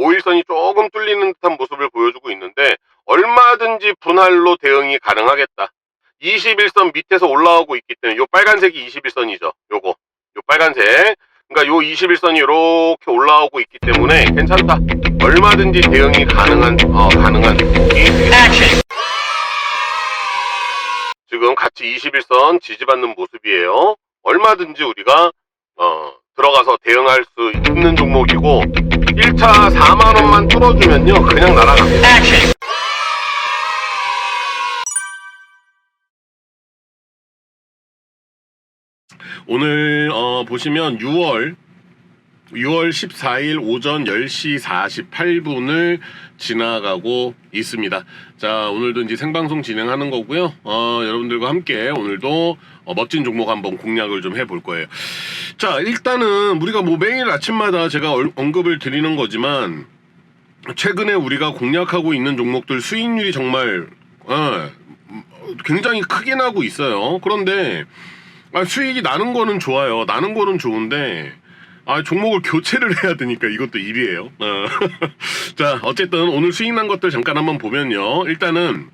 5일선이 조금 뚫리는 듯한 모습을 보여주고 있는데 얼마든지 분할로 대응이 가능하겠다. 21선 밑에서 올라오고 있기 때문에 요 빨간색이 21선이죠. 요거. 요 빨간색. 그러니까 요 21선이 이렇게 올라오고 있기 때문에 괜찮다. 얼마든지 대응이 가능한 어, 가능한 지금 같이 21선 지지받는 모습이에요. 얼마든지 우리가 어, 들어가서 대응할 수 있는 종목이고 1차 4만 원만 뚫어주면요 그냥 날아갑니다. 오늘 어, 보시면 6월 6월 14일 오전 10시 48분을 지나가고 있습니다. 자, 오늘도 이제 생방송 진행하는 거고요. 어, 여러분들과 함께 오늘도 어, 멋진 종목 한번 공략을 좀 해볼 거예요. 자, 일단은 우리가 뭐 매일 아침마다 제가 얼- 언급을 드리는 거지만 최근에 우리가 공략하고 있는 종목들 수익률이 정말 어, 굉장히 크게 나고 있어요. 그런데 아, 수익이 나는 거는 좋아요. 나는 거는 좋은데 아, 종목을 교체를 해야 되니까 이것도 일이에요. 어. 자, 어쨌든 오늘 수익 난 것들 잠깐 한번 보면요. 일단은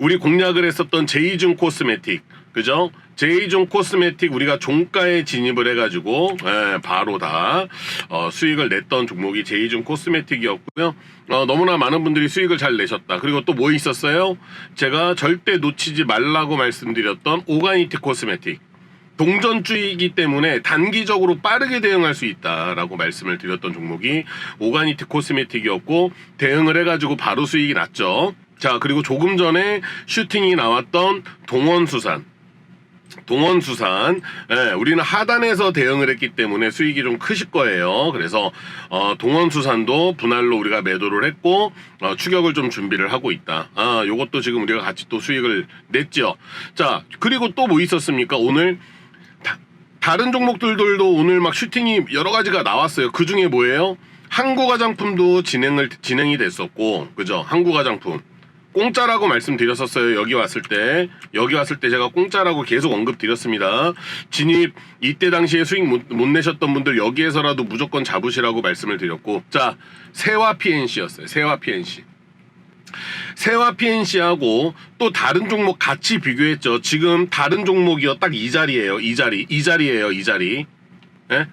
우리 공략을 했었던 제이준 코스메틱, 그죠? 제이준 코스메틱 우리가 종가에 진입을 해가지고 예, 바로 다 어, 수익을 냈던 종목이 제이준 코스메틱이었고요. 어, 너무나 많은 분들이 수익을 잘 내셨다. 그리고 또 뭐 있었어요? 제가 절대 놓치지 말라고 말씀드렸던 오가니티 코스메틱. 동전주의이기 때문에 단기적으로 빠르게 대응할 수 있다라고 말씀을 드렸던 종목이 오가니티 코스메틱이었고 대응을 해가지고 바로 수익이 났죠. 자 그리고 조금 전에 슈팅이 나왔던 동원수산 동원수산 예, 우리는 하단에서 대응을 했기 때문에 수익이 좀 크실 거예요. 그래서 어, 동원수산도 분할로 우리가 매도를 했고 어, 추격을 좀 준비를 하고 있다. 아, 요것도 지금 우리가 같이 또 수익을 냈죠. 자, 그리고 또 뭐 있었습니까? 오늘 다, 다른 종목들도 오늘 막 슈팅이 여러 가지가 나왔어요. 그 중에 뭐예요? 항구 화장품도 진행을 진행이 됐었고, 그죠? 항구 화장품. 공짜라고 말씀드렸었어요. 여기 왔을 때. 여기 왔을 때 제가 공짜라고 계속 언급드렸습니다. 진입 이때 당시에 수익 못, 못 내셨던 분들 여기에서라도 무조건 잡으시라고 말씀을 드렸고. 자, 세화 PNC였어요. 세화 PNC. 세화 PNC하고 또 다른 종목 같이 비교했죠. 지금 다른 종목이요. 딱 이 자리예요. 이 자리. 이 자리예요. 이 자리. 예?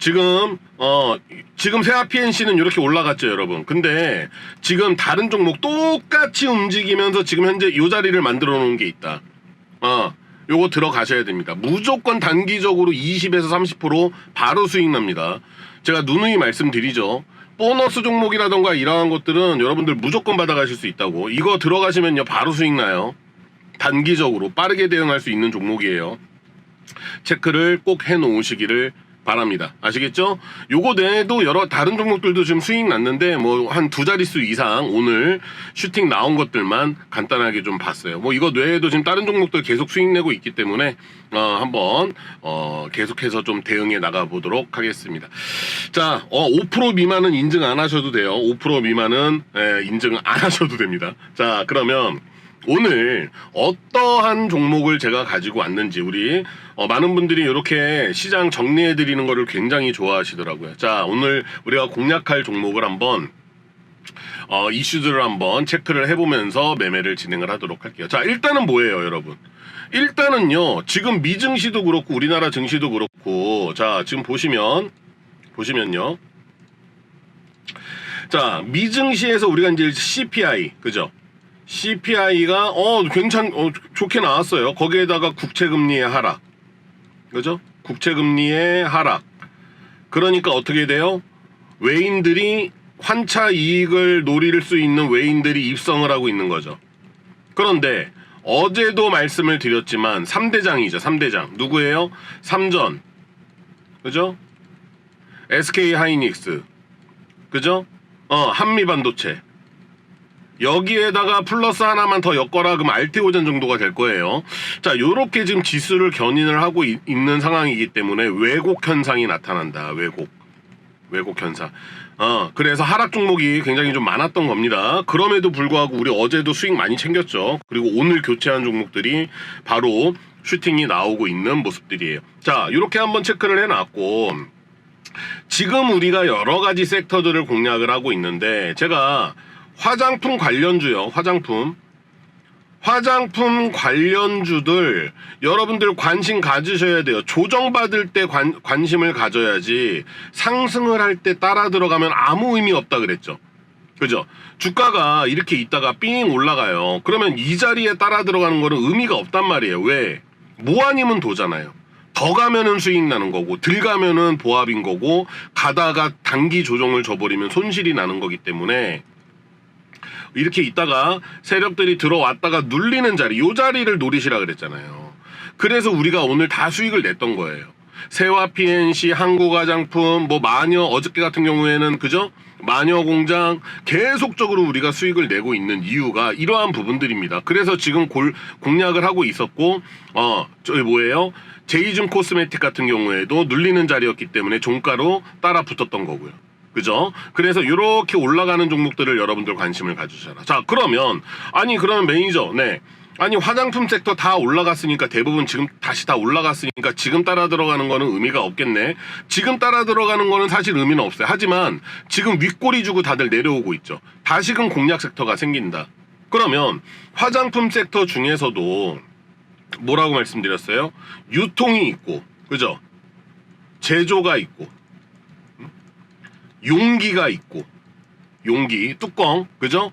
지금 어 지금 세아 PNC는 이렇게 올라갔죠, 여러분. 근데 지금 다른 종목 똑같이 움직이면서 지금 현재 이 자리를 만들어 놓은 게 있다. 어. 요거 들어가셔야 됩니다. 무조건 단기적으로 20에서 30% 바로 수익 납니다. 제가 누누이 말씀드리죠. 보너스 종목이라던가 이러한 것들은 여러분들 무조건 받아가실 수 있다고. 이거 들어가시면요, 바로 수익 나요. 단기적으로 빠르게 대응할 수 있는 종목이에요. 체크를 꼭 해놓으시기를 바랍니다. 아시겠죠? 요거 외에도 여러 다른 종목들도 지금 수익 났는데 뭐 한 두 자릿수 이상 오늘 슈팅 나온 것들만 간단하게 좀 봤어요. 뭐 이거 외에도 지금 다른 종목들 계속 수익 내고 있기 때문에 어 한번 어 계속해서 좀 대응해 나가 보도록 하겠습니다. 자, 어 5% 미만은 인증 안 하셔도 돼요. 5% 미만은 예, 인증 안 하셔도 됩니다. 자, 그러면 오늘 어떠한 종목을 제가 가지고 왔는지 우리 어, 많은 분들이 이렇게 시장 정리해 드리는 거를 굉장히 좋아하시더라고요. 자, 오늘 우리가 공략할 종목을 한번 어, 이슈들을 한번 체크를 해보면서 매매를 진행을 하도록 할게요. 자, 일단은 뭐예요, 여러분? 일단은요, 지금 미증시도 그렇고 우리나라 증시도 그렇고, 자, 지금 보시면, 보시면요. 자, 미증시에서 우리가 이제 CPI, 그죠? CPI가 어 괜찮 어 좋게 나왔어요. 거기에다가 국채 금리의 하락. 그죠? 국채 금리의 하락. 그러니까 어떻게 돼요? 외인들이 환차 이익을 노릴 수 있는 외인들이 입성을 하고 있는 거죠. 그런데 어제도 말씀을 드렸지만 3대장이죠. 3대장. 누구예요? 삼전. 그죠? SK 하이닉스. 그죠? 어, 한미 반도체. 여기에다가 플러스 하나만 더 엮어라 그럼 알테오젠 정도가 될 거예요. 자, 요렇게 지금 지수를 견인을 하고 이- 있는 상황이기 때문에 왜곡 현상이 나타난다. 왜곡. 왜곡 현상. 어, 그래서 하락 종목이 굉장히 좀 많았던 겁니다. 그럼에도 불구하고 우리 어제도 수익 많이 챙겼죠. 그리고 오늘 교체한 종목들이 바로 슈팅이 나오고 있는 모습들이에요. 자, 이렇게 한번 체크를 해놨고 지금 우리가 여러 가지 섹터들을 공략을 하고 있는데 제가 화장품 관련주요. 화장품. 화장품 관련주들 여러분들 관심 가지셔야 돼요. 조정받을 때 관, 관심을 가져야지 상승을 할 때 따라 들어가면 아무 의미 없다 그랬죠. 그죠? 주가가 이렇게 있다가 삥 올라가요. 그러면 이 자리에 따라 들어가는 거는 의미가 없단 말이에요. 왜? 뭐 아니면 도잖아요. 더 가면은 수익 나는 거고, 들 가면은 보합인 거고, 가다가 단기 조정을 줘버리면 손실이 나는 거기 때문에 이렇게 있다가 세력들이 들어왔다가 눌리는 자리, 요 자리를 노리시라 그랬잖아요. 그래서 우리가 오늘 다 수익을 냈던 거예요. 세화 PNC, 한국화장품, 뭐 마녀 어저께 같은 경우에는 그죠? 마녀 공장 계속적으로 우리가 수익을 내고 있는 이유가 이러한 부분들입니다. 그래서 지금 골, 공략을 하고 있었고 어 저기 뭐예요? 제이즘 코스메틱 같은 경우에도 눌리는 자리였기 때문에 종가로 따라 붙었던 거고요. 그죠? 그래서 이렇게 올라가는 종목들을 여러분들 관심을 가주셔라. 자, 그러면 아니 그러면 매니저, 네. 아니 화장품 섹터 다 올라갔으니까 대부분 지금 다시 다 올라갔으니까 지금 따라 들어가는 거는 의미가 없겠네. 지금 따라 들어가는 거는 사실 의미는 없어요. 하지만 지금 윗꼬리 주고 다들 내려오고 있죠. 다시금 공략 섹터가 생긴다. 그러면 화장품 섹터 중에서도 뭐라고 말씀드렸어요? 유통이 있고, 그죠? 제조가 있고, 용기가 있고 용기 뚜껑 그죠?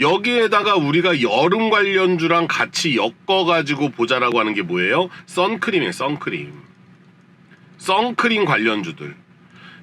여기에다가 우리가 여름 관련주랑 같이 엮어가지고 보자라고 하는 게 뭐예요? 선크림이에요 선크림 선크림 관련주들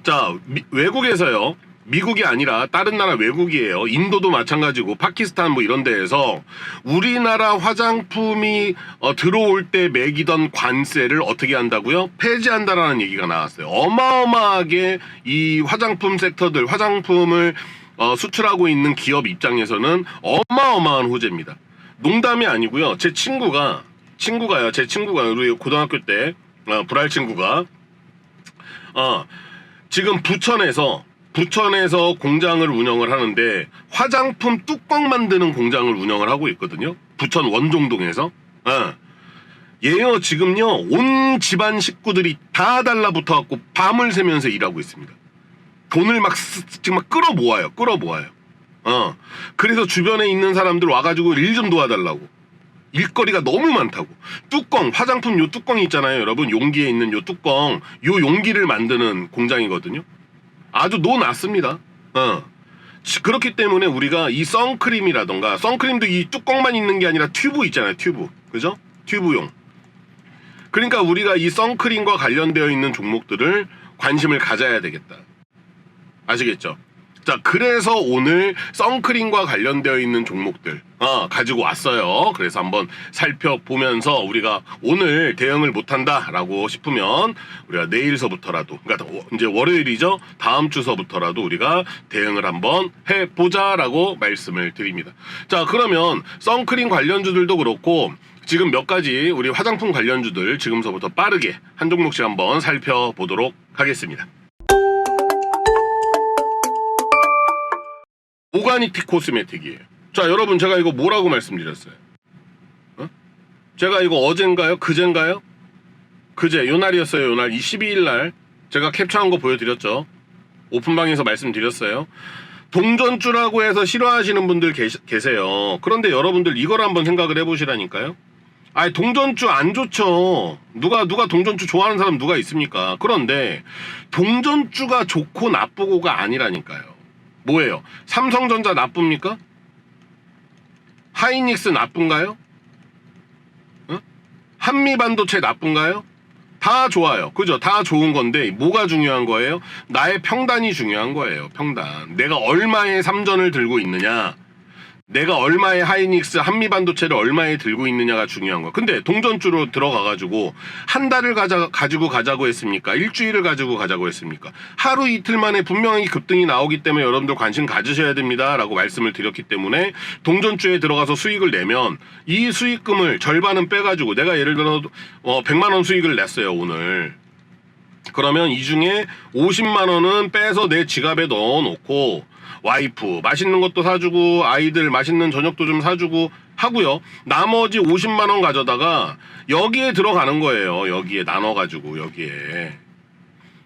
자 미- 외국에서요 미국이 아니라 다른 나라 외국이에요. 인도도 마찬가지고 파키스탄 뭐 이런 데에서 우리나라 화장품이 어, 들어올 때 매기던 관세를 어떻게 한다고요? 폐지한다라는 얘기가 나왔어요. 어마어마하게 이 화장품 섹터들 화장품을 어, 수출하고 있는 기업 입장에서는 어마어마한 호재입니다. 농담이 아니고요. 제 친구가 친구가요. 제 친구가 우리 고등학교 때 어, 불알 친구가 어, 지금 부천에서 부천에서 공장을 운영을 하는데 화장품 뚜껑 만드는 공장을 운영을 하고 있거든요. 부천 원종동에서. 어. 얘요 지금요 온 집안 식구들이 다 달라붙어 갖고 밤을 새면서 일하고 있습니다. 돈을 막 쓰- 지금 막 끌어 모아요. 끌어 모아요. 어. 그래서 주변에 있는 사람들 와가지고 일 좀 도와달라고. 일거리가 너무 많다고. 뚜껑, 화장품 요 뚜껑이 있잖아요, 여러분. 용기에 있는 요 뚜껑, 요 용기를 만드는 공장이거든요. 아주 노났습니다. 어. 지- 그렇기 때문에 우리가 이 선크림이라던가, 선크림도 이 뚜껑만 있는 게 아니라 튜브 있잖아요, 튜브. 그죠? 튜브용. 그러니까 우리가 이 선크림과 관련되어 있는 종목들을 관심을 가져야 되겠다. 아시겠죠? 자, 그래서 오늘 선크림과 관련되어 있는 종목들, 어, 가지고 왔어요. 그래서 한번 살펴보면서 우리가 오늘 대응을 못한다라고 싶으면 우리가 내일서부터라도, 그러니까 워- 이제 월요일이죠? 다음 주서부터라도 우리가 대응을 한번 해보자라고 말씀을 드립니다. 자, 그러면 선크림 관련주들도 그렇고, 지금 몇 가지 우리 화장품 관련주들 지금서부터 빠르게 한 종목씩 한번 살펴보도록 하겠습니다. 오가니티 코스메틱이에요. 자, 여러분 제가 이거 뭐라고 말씀드렸어요? 어? 제가 이거 어젠가요? 그젠가요? 그제 요 날이었어요. 요날 22일 날 제가 캡처한 거 보여드렸죠. 오픈방에서 말씀드렸어요. 동전주라고 해서 싫어하시는 분들 계시, 계세요. 그런데 여러분들 이걸 한번 생각을 해보시라니까요. 아니 동전주 안 좋죠. 누가 누가 동전주 좋아하는 사람 누가 있습니까? 그런데 동전주가 좋고 나쁘고가 아니라니까요. 뭐예요? 삼성전자 나쁩니까? 하이닉스 나쁜가요? 어? 한미반도체 나쁜가요? 다 좋아요. 그죠? 다 좋은 건데 뭐가 중요한 거예요? 나의 평단이 중요한 거예요. 평단. 내가 얼마의 삼전을 들고 있느냐? 내가 얼마의 하이닉스 한미 반도체를 얼마에 들고 있느냐가 중요한 거야. 근데 동전주로 들어가가지고 한 달을 가자, 가지고 가자고 했습니까? 일주일을 가지고 가자고 했습니까? 하루 이틀 만에 분명히 급등이 나오기 때문에 여러분들 관심 가지셔야 됩니다. 라고 말씀을 드렸기 때문에 동전주에 들어가서 수익을 내면 이 수익금을 절반은 빼가지고 내가 예를 들어 어, 100만 원 수익을 냈어요, 오늘. 그러면 이 중에 50만 원은 빼서 내 지갑에 넣어놓고 와이프 맛있는 것도 사주고 아이들 맛있는 저녁도 좀 사주고 하고요. 나머지 50만 원 가져다가 여기에 들어가는 거예요. 여기에 나눠 가지고 여기에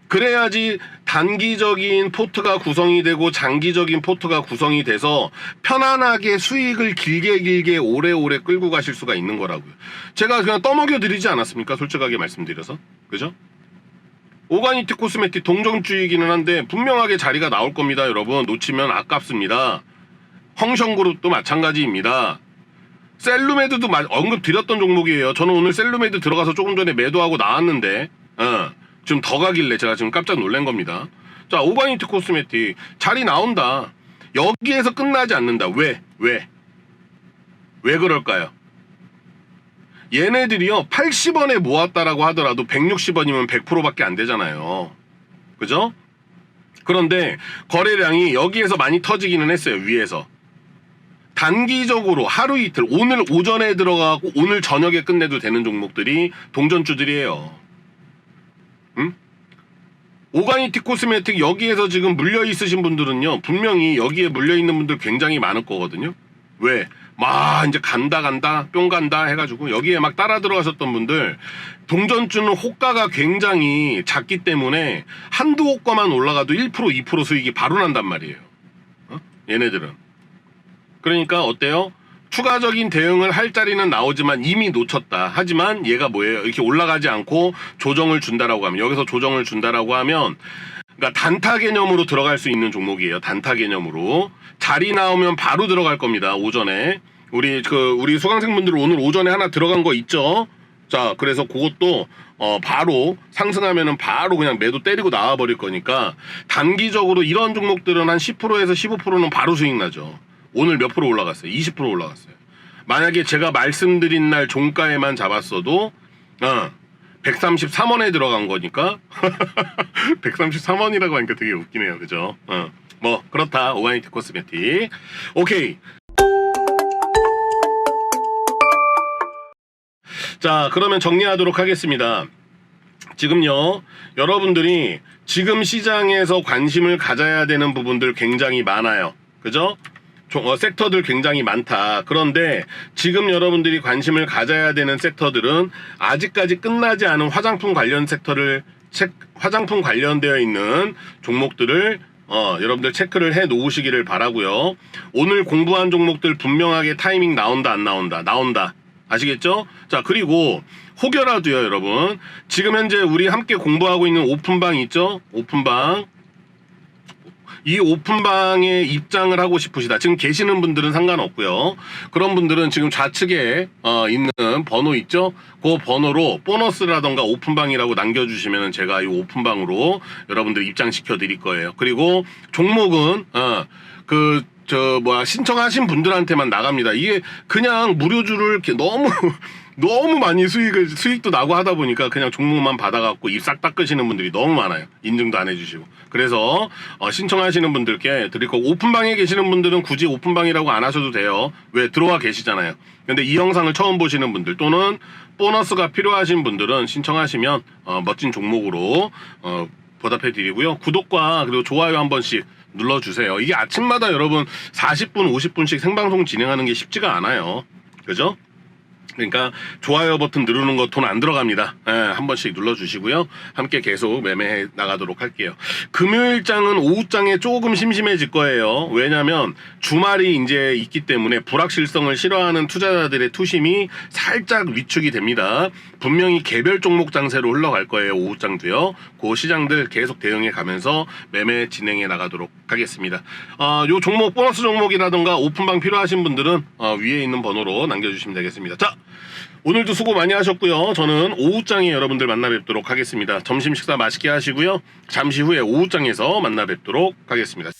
그래야지 단기적인 포트가 구성이 되고 장기적인 포트가 구성이 돼서 편안하게 수익을 길게 길게 오래오래 끌고 가실 수가 있는 거라고요. 제가 그냥 떠먹여 드리지 않았습니까? 솔직하게 말씀드려서. 그죠? 오가니티 코스메틱 동정주의기는 한데 분명하게 자리가 나올 겁니다, 여러분. 놓치면 아깝습니다. 헝션그룹도 마찬가지입니다. 셀루메드도 마- 언급 드렸던 종목이에요. 저는 오늘 셀루메드 들어가서 조금 전에 매도하고 나왔는데, 어, 좀더 가길래 제가 지금 깜짝 놀란 겁니다. 자, 오바니트 코스메틱 자리 나온다. 여기에서 끝나지 않는다. 왜? 왜? 왜 그럴까요? 얘네들이요, 80원에 모았다라고 하더라도 160원이면 100%밖에 안 되잖아요. 그죠? 그런데 거래량이 여기에서 많이 터지기는 했어요, 위에서. 단기적으로 하루 이틀 오늘 오전에 들어가고 오늘 저녁에 끝내도 되는 종목들이 동전주들이에요. 응? 오가니티 코스메틱 여기에서 지금 물려 있으신 분들은요 분명히 여기에 물려 있는 분들 굉장히 많을 거거든요. 왜? 막 이제 간다 간다 뿅 간다 해가지고 여기에 막 따라 들어가셨던 분들 동전주는 호가가 굉장히 작기 때문에 한두 호가만 올라가도 1% 2% 수익이 바로 난단 말이에요. 어? 얘네들은. 그러니까 어때요? 추가적인 대응을 할 자리는 나오지만 이미 놓쳤다. 하지만 얘가 뭐예요? 이렇게 올라가지 않고 조정을 준다라고 하면 여기서 조정을 준다라고 하면 그러니까 단타 개념으로 들어갈 수 있는 종목이에요. 단타 개념으로 자리 나오면 바로 들어갈 겁니다. 오전에 우리 그 우리 수강생분들 오늘 오전에 하나 들어간 거 있죠? 자, 그래서 그것도 어 바로 상승하면은 바로 그냥 매도 때리고 나와 버릴 거니까 단기적으로 이런 종목들은 한 10%에서 15%는 바로 수익 나죠. 오늘 몇 프로 올라갔어요? 20% 올라갔어요. 만약에 제가 말씀드린 날 종가에만 잡았어도 어 133원에 들어간 거니까 133원이라고 하니까 되게 웃기네요. 그죠? 어. 뭐 그렇다. 오가니티 코스메틱. 오케이. 자, 그러면 정리하도록 하겠습니다. 지금요, 여러분들이 지금 시장에서 관심을 가져야 되는 부분들 굉장히 많아요. 그죠? 종- 어, 섹터들 굉장히 많다. 그런데 지금 여러분들이 관심을 가져야 되는 섹터들은 아직까지 끝나지 않은 화장품 관련 섹터를 책, 화장품 관련되어 있는 종목들을 어, 여러분들 체크를 해 놓으시기를 바라고요. 오늘 공부한 종목들 분명하게 타이밍 나온다 안 나온다 나온다 아시겠죠? 자 그리고 혹여라도요 여러분 지금 현재 우리 함께 공부하고 있는 오픈방 있죠? 오픈방 이 오픈방에 입장을 하고 싶으시다. 지금 계시는 분들은 상관없고요. 그런 분들은 지금 좌측에 어, 있는 번호 있죠? 그 번호로 보너스라던가 오픈방이라고 남겨주시면 제가 이 오픈방으로 여러분들 입장시켜 드릴 거예요. 그리고 종목은 어, 그저 뭐야 신청하신 분들한테만 나갑니다. 이게 그냥 무료주를 이렇게 너무 너무 많이 수익을 수익도 나고 하다 보니까 그냥 종목만 받아갖고 입 싹 닦으시는 분들이 너무 많아요. 인증도 안 해주시고 그래서 어, 신청하시는 분들께 드릴 거고 오픈방에 계시는 분들은 굳이 오픈방이라고 안 하셔도 돼요. 왜 들어와 계시잖아요. 근데 이 영상을 처음 보시는 분들 또는 보너스가 필요하신 분들은 신청하시면 어, 멋진 종목으로 어, 보답해 드리고요. 구독과 그리고 좋아요 한 번씩 눌러주세요. 이게 아침마다 여러분 40분, 50분씩 생방송 진행하는 게 쉽지가 않아요. 그죠? 그러니까 좋아요 버튼 누르는 거 돈 안 들어갑니다. 예, 한 번씩 눌러주시고요. 함께 계속 매매해 나가도록 할게요. 금요일장은 오후장에 조금 심심해질 거예요. 왜냐면 주말이 이제 있기 때문에 불확실성을 싫어하는 투자자들의 투심이 살짝 위축이 됩니다. 분명히 개별 종목 장세로 흘러갈 거예요. 오후장도요. 그 시장들 계속 대응해 가면서 매매 진행해 나가도록 하겠습니다. 어, 요 종목 보너스 종목이라던가 오픈방 필요하신 분들은 어, 위에 있는 번호로 남겨주시면 되겠습니다. 자, 오늘도 수고 많이 하셨고요. 저는 오후장에 여러분들 만나 뵙도록 하겠습니다. 점심 식사 맛있게 하시고요. 잠시 후에 오후장에서 만나 뵙도록 하겠습니다.